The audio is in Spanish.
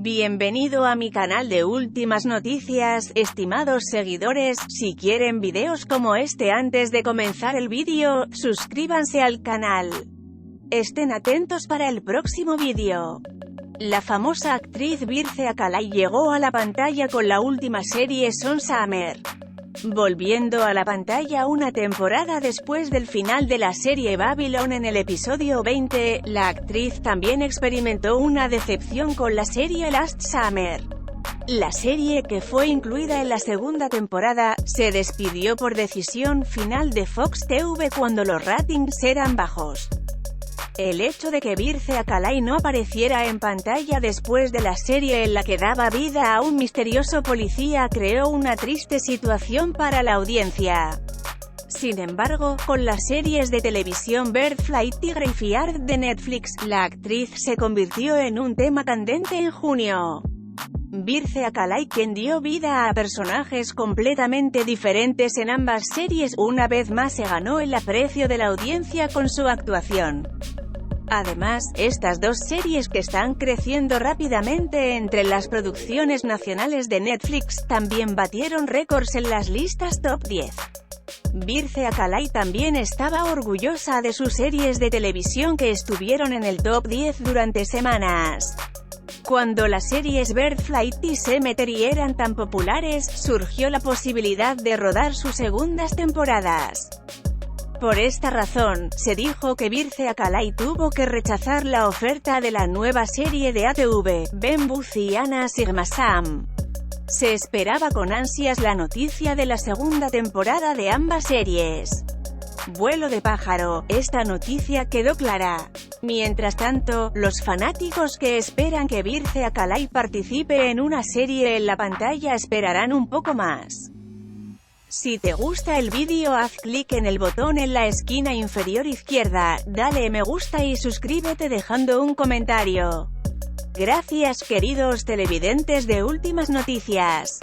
Bienvenido a mi canal de últimas noticias, estimados seguidores, si quieren videos como este antes de comenzar el vídeo, suscríbanse al canal. Estén atentos para el próximo vídeo. La famosa actriz Birce Akalai llegó a la pantalla con la última serie Son Summer volviendo a la pantalla una temporada después del final de la serie Babylon en el episodio 20, la actriz también experimentó una decepción con la serie Last Summer. La serie, que fue incluida en la segunda temporada, se despidió por decisión final de Fox TV cuando los ratings eran bajos. El hecho de que Birce Akalai no apareciera en pantalla después de la serie en la que daba vida a un misterioso policía creó una triste situación para la audiencia. Sin embargo, con las series de televisión Birdflight y Graveyard de Netflix, la actriz se convirtió en un tema candente en junio. Birce Akalai quien dio vida a personajes completamente diferentes en ambas series, una vez más se ganó el aprecio de la audiencia con su actuación. Además, estas dos series que están creciendo rápidamente entre las producciones nacionales de Netflix, también batieron récords en las listas top 10. Birce Akalai también estaba orgullosa de sus series de televisión que estuvieron en el top 10 durante semanas. Cuando las series Birdflight y Cemetery eran tan populares, surgió la posibilidad de rodar sus segundas temporadas. Por esta razón, se dijo que Birce Akalai tuvo que rechazar la oferta de la nueva serie de ATV, Ben Booth y Anna Sigma Sam. Se esperaba con ansias la noticia de la segunda temporada de ambas series. Vuelo de pájaro, esta noticia quedó clara. Mientras tanto, los fanáticos que esperan que Birce Akalai participe en una serie en la pantalla esperarán un poco más. Si te gusta el vídeo haz clic en el botón en la esquina inferior izquierda, dale me gusta y suscríbete dejando un comentario. Gracias queridos televidentes de Últimas Noticias.